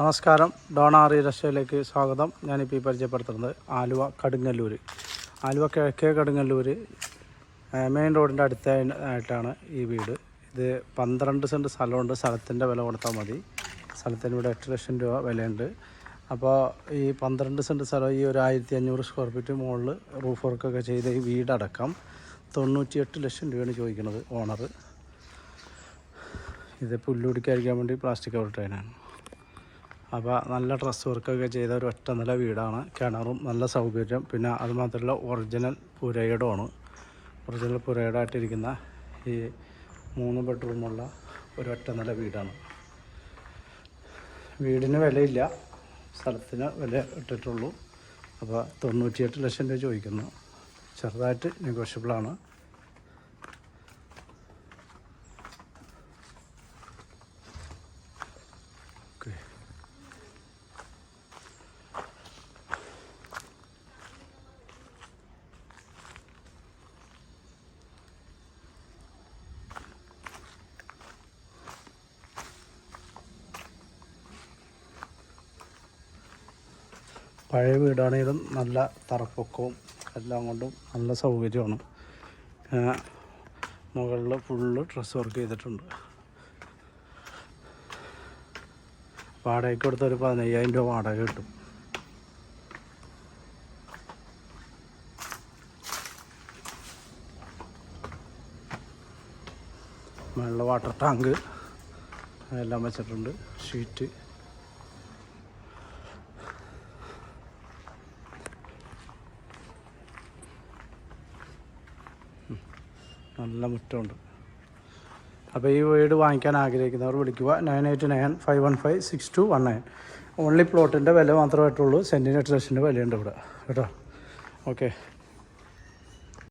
നമസ്കാരം. ഡോണാറി റഷ്യയിലേക്ക് സ്വാഗതം. ഞാനിപ്പോൾ ഈ പരിചയപ്പെടുത്തുന്നത് ആലുവ കടുങ്ങല്ലൂർ ആലുവ കിഴക്കേ കടുങ്ങല്ലൂർ മെയിൻ റോഡിന്റെ അടുത്തായിട്ടാണ് ഈ വീട്. ഇത് പന്ത്രണ്ട് സെന്റ് സ്ഥലമുണ്ട്. സ്ഥലത്തിന്റെ വില കൊടുത്താൽ മതി. സ്ഥലത്തിന് ഇവിടെ എട്ട് ലക്ഷം രൂപ വിലയുണ്ട്. അപ്പോൾ ഈ പന്ത്രണ്ട് സെന്റ് സ്ഥലം ഈ ഒരു ആയിരത്തി അഞ്ഞൂറ് സ്ക്വയർ ഫീറ്റ് മുകളിൽ റൂഫ് വർക്കൊക്കെ ചെയ്ത് ഈ വീടടക്കം തൊണ്ണൂറ്റിയെട്ട് ലക്ഷം രൂപയാണ് ചോദിക്കുന്നത് ഓണർ ഇത് പുല്ലുടിക്കാതിരിക്കാൻ വേണ്ടി പ്ലാസ്റ്റിക് കവർ ട്രെയിനാണ് അപ്പോൾ നല്ല ഡ്രസ് വർക്കൊക്കെ ചെയ്ത ഒരു ഒറ്റ നില വീടാണ്. കിണറും നല്ല സൗകര്യം. പിന്നെ അത് മാത്രമല്ല ഒറിജിനൽ പുരയിടമാണ് ഒറിജിനൽ പുരയിടമായിട്ടിരിക്കുന്ന ഈ മൂന്ന് ബെഡ്റൂമുള്ള ഒരു ഒറ്റ നില വീടാണ്. വീടിന് വിലയില്ല. സ്ഥലത്തിന് വില ഇട്ടിട്ടുള്ളൂ. അപ്പോൾ തൊണ്ണൂറ്റിയെട്ട് ലക്ഷം രൂപ ചോദിക്കുന്നു. ചെറുതായിട്ട് നെഗോഷ്യബിളാണ് പഴയ വീടാണെങ്കിലും നല്ല തറപ്പൊക്കവും എല്ലാം കൊണ്ടും നല്ല സൗകര്യമാണ്. മുകളിൽ ഫുള്ള് ഡ്രസ് വർക്ക് ചെയ്തിട്ടുണ്ട്. വാടകയ്ക്ക് കൊടുത്ത ഒരു പതിനയ്യായിരം രൂപ വാടക കിട്ടും. മുകളിൽ വാട്ടർ ടാങ്ക് എല്ലാം വെച്ചിട്ടുണ്ട്. ഷീറ്റ് നല്ല മുറ്റമുണ്ട്. അപ്പോൾ ഈ വീട് വാങ്ങിക്കാൻ ആഗ്രഹിക്കുന്നവർ വിളിക്കുക. Nine eight nine five one five six two one nine only പ്ലോട്ടിന്റെ വില മാത്രമായിട്ടുള്ളൂ. സെന്റിന് എട്ട് ലക്ഷത്തിന്റെ വിലയുണ്ട് ഇവിടെ. കേട്ടോ? ഓക്കെ